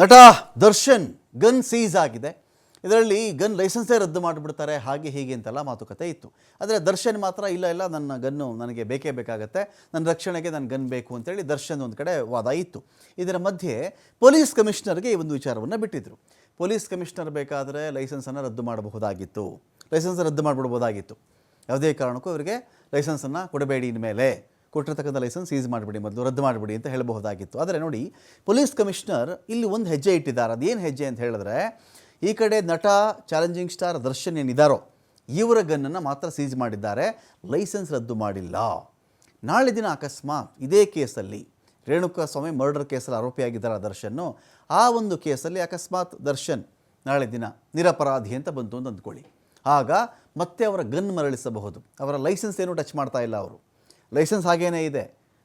ನಟ Darshan gun seize ಆಗಿದೆ. ಇದರಲ್ಲಿ ಗನ್ ಲೈಸೆನ್ಸೇ ರದ್ದು ಮಾಡಿಬಿಡ್ತಾರೆ, ಹಾಗೆ ಹೀಗೆ ಅಂತೆಲ್ಲ ಮಾತುಕತೆ ಇತ್ತು. ಆದರೆ ದರ್ಶನ್ ಮಾತ್ರ ಇಲ್ಲ ಇಲ್ಲ, ನನ್ನ ಗನ್ನು ನನಗೆ ಬೇಕೇ ಬೇಕಾಗತ್ತೆ, ನನ್ನ ರಕ್ಷಣೆಗೆ ನನ್ನ ಗನ್ ಬೇಕು ಅಂತೇಳಿ ದರ್ಶನ್ ಒಂದು ಕಡೆ ವಾದ ಇತ್ತು. ಇದರ ಮಧ್ಯೆ ಪೊಲೀಸ್ ಕಮಿಷನರ್ಗೆ ಈ ಒಂದು ವಿಚಾರವನ್ನು ಬಿಟ್ಟಿದ್ದರು ಪೊಲೀಸ್ ಕಮಿಷನರ್ ಬೇಕಾದರೆ ಲೈಸೆನ್ಸನ್ನು ರದ್ದು ಮಾಡಬಹುದಾಗಿತ್ತು. ಲೈಸೆನ್ಸ್ ರದ್ದು ಮಾಡಿಬಿಡ್ಬೋದಾಗಿತ್ತು. ಯಾವುದೇ ಕಾರಣಕ್ಕೂ ಅವರಿಗೆ ಲೈಸೆನ್ಸನ್ನು ಕೊಡಬೇಡಿ ಇನ್ಮೇಲೆ. ಕೊಟ್ಟಿರ್ತಕ್ಕಂಥ ಲೈಸೆನ್ಸ್ ಸೀಸ್ ಮಾಡಿಬಿಡಿ ಮೊದಲು, ರದ್ದು ಮಾಡಿಬಿಡಿ ಅಂತ ಹೇಳಬಹುದಾಗಿತ್ತು. ಆದರೆ ನೋಡಿ ಪೊಲೀಸ್ ಕಮಿಷನರ್ ಇಲ್ಲಿ ಒಂದು ಹೆಜ್ಜೆ ಇಟ್ಟಿದ್ದಾರೆ. ಅದೇನು ಹೆಜ್ಜೆ ಅಂತ ಹೇಳಿದ್ರೆ, ಈ ಕಡೆ ನಟ ಚಾಲೆಂಜಿಂಗ್ ಸ್ಟಾರ್ ದರ್ಶನ್ ಏನಿದ್ದಾರೋ ಇವರ ಗನ್ನನ್ನು ಮಾತ್ರ ಸೀಸ್ ಮಾಡಿದ್ದಾರೆ. ಲೈಸೆನ್ಸ್ ರದ್ದು ಮಾಡಿಲ್ಲ. ನಾಳೆ ದಿನ ಅಕಸ್ಮಾತ್ ಇದೇ ಕೇಸಲ್ಲಿ ರೇಣುಕಾ ಸ್ವಾಮಿ ಮರ್ಡರ್ ಕೇಸಲ್ಲಿ ಆರೋಪಿಯಾಗಿದ್ದಾರೆ ದರ್ಶನ್ನು. ಆ ಒಂದು ಕೇಸಲ್ಲಿ ಅಕಸ್ಮಾತ್ ದರ್ಶನ್ ನಾಳೆ ದಿನ ನಿರಪರಾಧಿ ಅಂತ ಬಂತು ಅಂತ ಅಂದ್ಕೊಳ್ಳಿ. ಆಗ ಮತ್ತೆ ಅವರ ಗನ್ ಮರಳಿಸಬಹುದು. ಅವರ ಲೈಸೆನ್ಸ್ ಏನು ಟಚ್ ಮಾಡ್ತಾ ಇಲ್ಲ ಅವರು. ಲೈಸೆನ್ಸ್ ಹಾಗೇನೇ ಇದೆ.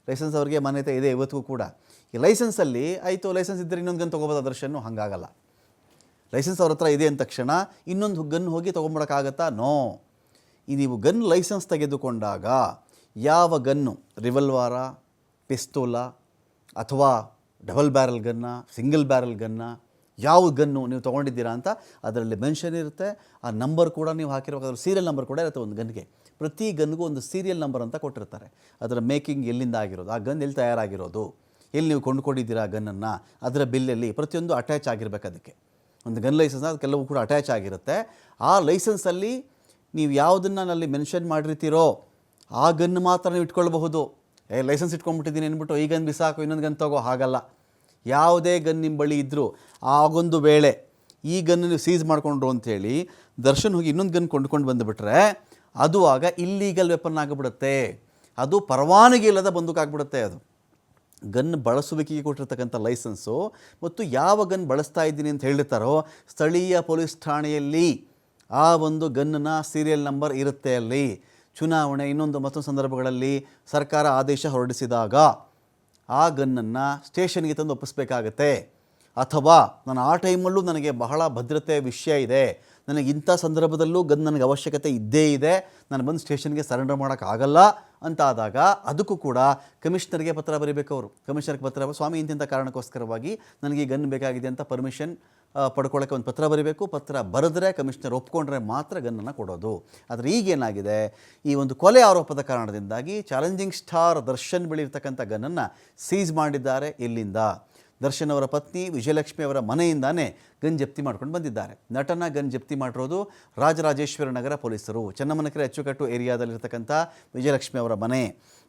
ಲೈಸೆನ್ಸ್ ಅವರಿಗೆ ಮಾನ್ಯತೆ ಇದೆ ಇವತ್ತಿಗೂ ಕೂಡ. ಈ ಲೈಸೆನ್ಸಲ್ಲಿ ಆಯಿತು, ಲೈಸೆನ್ಸ್ ಇದ್ದರೆ ಇನ್ನೊಂದು ಗನ್ ತೊಗೋಬೋದು ಅದರ್ಶನ್ನು ಹಂಗಾಗಲ್ಲ. ಲೈಸೆನ್ಸ್ ಅವ್ರ ಹತ್ರ ಇದೆ ಅಂದ ತಕ್ಷಣ ಇನ್ನೊಂದು ಗನ್ ಹೋಗಿ ತೊಗೊಂಬಿಡೋಕ್ಕಾಗತ್ತಾ ನೋ. ಈ ನೀವು ಗನ್ ಲೈಸೆನ್ಸ್ ತೆಗೆದುಕೊಂಡಾಗ ಯಾವ ಗನ್ನು? ರಿವಲ್ವಾರ, ಪಿಸ್ತೂಲ ಅಥವಾ ಡಬಲ್ ಬ್ಯಾರಲ್ ಗನ್ನ, ಸಿಂಗಲ್ ಬ್ಯಾರಲ್ ಗನ್ನ ಯಾವ ಗನ್ನು ನೀವು ತೊಗೊಂಡಿದ್ದೀರಾ ಅಂತ ಅದರಲ್ಲಿ ಮೆನ್ಷನ್ ಇರುತ್ತೆ. ಆ ನಂಬರ್ ಕೂಡ ನೀವು ಹಾಕಿರಬೇಕಾದ್ರೆ ಸೀರಿಯಲ್ ನಂಬರ್ ಕೂಡ ಇರುತ್ತೆ ಒಂದು ಗನ್ಗೆ. ಪ್ರತಿ ಗನ್ಗೂ ಒಂದು ಸೀರಿಯಲ್ ನಂಬರ್ ಅಂತ ಕೊಟ್ಟಿರ್ತಾರೆ. ಅದರ ಮೇಕಿಂಗ್ ಎಲ್ಲಿಂದ ಆಗಿರೋದು? ಆ ಗನ್ ಎಲ್ಲಿ ತಯಾರಾಗಿರೋದು? ಎಲ್ಲಿ ನೀವು ಕೊಂಡುಕೊಂಡಿದ್ದೀರಾ ಆ ಗನ್ನನ್ನು? ಅದರ ಬಿಲ್ಲಲ್ಲಿ ಪ್ರತಿಯೊಂದು ಅಟ್ಯಾಚ್ ಆಗಿರಬೇಕು ಅದಕ್ಕೆ. ಒಂದು ಗನ್ ಲೈಸೆನ್ಸ್ ಅದು ಕೆಲವು ಕೂಡ ಅಟ್ಯಾಚ್ ಆಗಿರುತ್ತೆ. ಆ ಲೈಸೆನ್ಸಲ್ಲಿ ನೀವು ಯಾವುದನ್ನು ಅಲ್ಲಿ ಮೆನ್ಷನ್ ಮಾಡಿರ್ತೀರೋ, ಆ ಗನ್ ಮಾತ್ರ ನೀವು ಇಟ್ಕೊಳ್ಬಹುದು. ಏ ಲೈಸೆನ್ಸ್ ಇಟ್ಕೊಂಡ್ಬಿಟ್ಟಿದ್ದೀನಿ ಅಂದ್ಬಿಟ್ಟು ಈ ಗನ್ ಬಿಸಾಕು, ಇನ್ನೊಂದು ಗನ್ ತಗೋ, ಹಾಗಲ್ಲ. ಯಾವುದೇ ಗನ್ ನಿಮ್ಮ ಬಳಿ ಇದ್ದರೂ ಆಗೊಂದು ವೇಳೆ ಈ ಗನ್ ನೀವು ಸೀಸ್ ಮಾಡಿಕೊಂಡ್ರು ಅಂಥೇಳಿ ದರ್ಶನ್ ಹೋಗಿ ಇನ್ನೊಂದು ಗನ್ ಕೊಂಡ್ಕೊಂಡು ಬಂದುಬಿಟ್ರೆ ಅದು ಆಗ ಇಲ್ಲೀಗಲ್ ವೆಪನ್ ಆಗಿಬಿಡುತ್ತೆ. ಅದು ಪರವಾನಗಿ ಇಲ್ಲದ ಬಂದೂಕಾಗ್ಬಿಡುತ್ತೆ ಅದು. ಗನ್ ಬಳಸುವಿಕೆಗೆ ಕೊಟ್ಟಿರ್ತಕ್ಕಂಥ ಲೈಸೆನ್ಸು ಮತ್ತು ಯಾವ ಗನ್ ಬಳಸ್ತಾ ಇದ್ದೀನಿ ಅಂತ ಹೇಳಿರ್ತಾರೋ ಸ್ಥಳೀಯ ಪೊಲೀಸ್ ಠಾಣೆಯಲ್ಲಿ ಆ ಒಂದು ಗನ್ನ ಸೀರಿಯಲ್ ನಂಬರ್ ಇರುತ್ತೆ ಅಲ್ಲಿ. ಚುನಾವಣೆ ಇನ್ನೊಂದು ಮತ್ತೊಂದು ಸಂದರ್ಭಗಳಲ್ಲಿ ಸರ್ಕಾರ ಆದೇಶ ಹೊರಡಿಸಿದಾಗ ಆ ಗನ್ನನ್ನು ಸ್ಟೇಷನ್ಗೆ ತಂದು ಒಪ್ಪಿಸ್ಬೇಕಾಗತ್ತೆ. ಅಥವಾ ನಾನು ಆ ಟೈಮಲ್ಲೂ ನನಗೆ ಬಹಳ ಭದ್ರತೆ ವಿಷಯ ಇದೆ. ನನಗೆ ಇಂಥ ಸಂದರ್ಭದಲ್ಲೂ ಗನ್ ನನಗೆ ಅವಶ್ಯಕತೆ ಇದ್ದೇ ಇದೆ. ನಾನು ಬಂದು ಸ್ಟೇಷನ್ಗೆ ಸರೆಂಡರ್ ಮಾಡೋಕ್ಕಾಗಲ್ಲ ಅಂತ ಆದಾಗ ಅದಕ್ಕೂ ಕೂಡ ಕಮಿಷನರ್ಗೆ ಪತ್ರ ಬರೀಬೇಕು ಅವರು ಕಮಿಷನರ್ಗೆ ಪತ್ರ ಸ್ವಾಮಿ ಇಂತಿಂಥ ಕಾರಣಕ್ಕೋಸ್ಕರವಾಗಿ ನನಗೆ ಈ ಗನ್ ಬೇಕಾಗಿದೆ ಅಂತ ಪರ್ಮಿಷನ್ ಪಡ್ಕೊಳ್ಳೋಕ್ಕೆ ಒಂದು ಪತ್ರ ಬರೀಬೇಕು. ಪತ್ರ ಬರೆದ್ರೆ ಕಮಿಷನರ್ ಒಪ್ಕೊಂಡ್ರೆ ಮಾತ್ರ ಗನ್ನನ್ನು ಕೊಡೋದು. ಆದರೆ ಈಗೇನಾಗಿದೆ ಈ ಒಂದು ಕೊಲೆ ಆರೋಪದ ಕಾರಣದಿಂದಾಗಿ ಚಾಲೆಂಜಿಂಗ್ ಸ್ಟಾರ್ ದರ್ಶನ್ ಬೆಳೆಯಿರ್ತಕ್ಕಂಥ ಗನ್ನನ್ನು ಸೀಸ್ ಮಾಡಿದ್ದಾರೆ ಇಲ್ಲಿಂದ. ದರ್ಶನ್ ಅವರ ಪತ್ನಿ ವಿಜಯಲಕ್ಷ್ಮಿ ಅವರ ಮನೆಯಿಂದಾನೇ ಗನ್ ಜಪ್ತಿ ಮಾಡ್ಕೊಂಡು ಬಂದಿದ್ದಾರೆ. ನಟನ ಗನ್ ಜಪ್ತಿ ಮಾಡಿರೋದು ರಾಜರಾಜೇಶ್ವರ ನಗರ ಪೊಲೀಸರು. ಚನ್ನಮ್ಮನಕೆರೆ ಅಚ್ಚುಕಟ್ಟು ಏರಿಯಾದಲ್ಲಿರ್ತಕ್ಕಂಥ ವಿಜಯಲಕ್ಷ್ಮಿ ಅವರ ಮನೆ.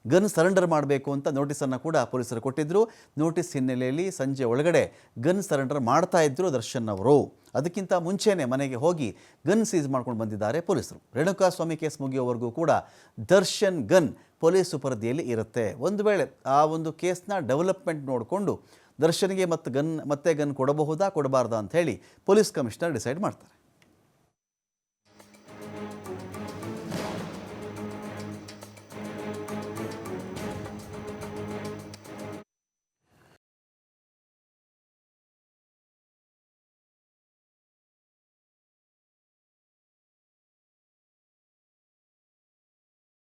ಗನ್ ಸರೆಂಡರ್ ಮಾಡಬೇಕು ಅಂತ ನೋಟಿಸನ್ನು ಕೂಡ ಪೊಲೀಸರು ಕೊಟ್ಟಿದ್ದರು ನೋಟಿಸ್ ಹಿನ್ನೆಲೆಯಲ್ಲಿ ಸಂಜೆ ಒಳಗಡೆ ಗನ್ ಸರೆಂಡರ್ ಮಾಡ್ತಾ ಇದ್ದರು ದರ್ಶನ್ ಅವರು. ಅದಕ್ಕಿಂತ ಮುಂಚೆನೇ ಮನೆಗೆ ಹೋಗಿ ಗನ್ ಸೀಸ್ ಮಾಡ್ಕೊಂಡು ಬಂದಿದ್ದಾರೆ ಪೊಲೀಸರು. ರೇಣುಕಾ ಸ್ವಾಮಿ ಕೇಸ್ ಮುಗಿಯೋವರೆಗೂ ಕೂಡ ದರ್ಶನ್ ಗನ್ ಪೊಲೀಸ್ ಸುಪರ್ದಿಯಲ್ಲಿ ಇರುತ್ತೆ. ಒಂದು ವೇಳೆ ಆ ಒಂದು ಕೇಸ್ನ ಡೆವಲಪ್ಮೆಂಟ್ ನೋಡಿಕೊಂಡು ದರ್ಶನ್ಗೆ ಮತ್ತು ಗನ್ ಮತ್ತೆ ಗನ್ ಕೊಡಬಹುದಾ ಕೊಡಬಾರ್ದಾ ಅಂತ ಹೇಳಿ ಪೊಲೀಸ್ ಕಮಿಷನರ್ ಡಿಸೈಡ್ ಮಾಡ್ತಾರೆ.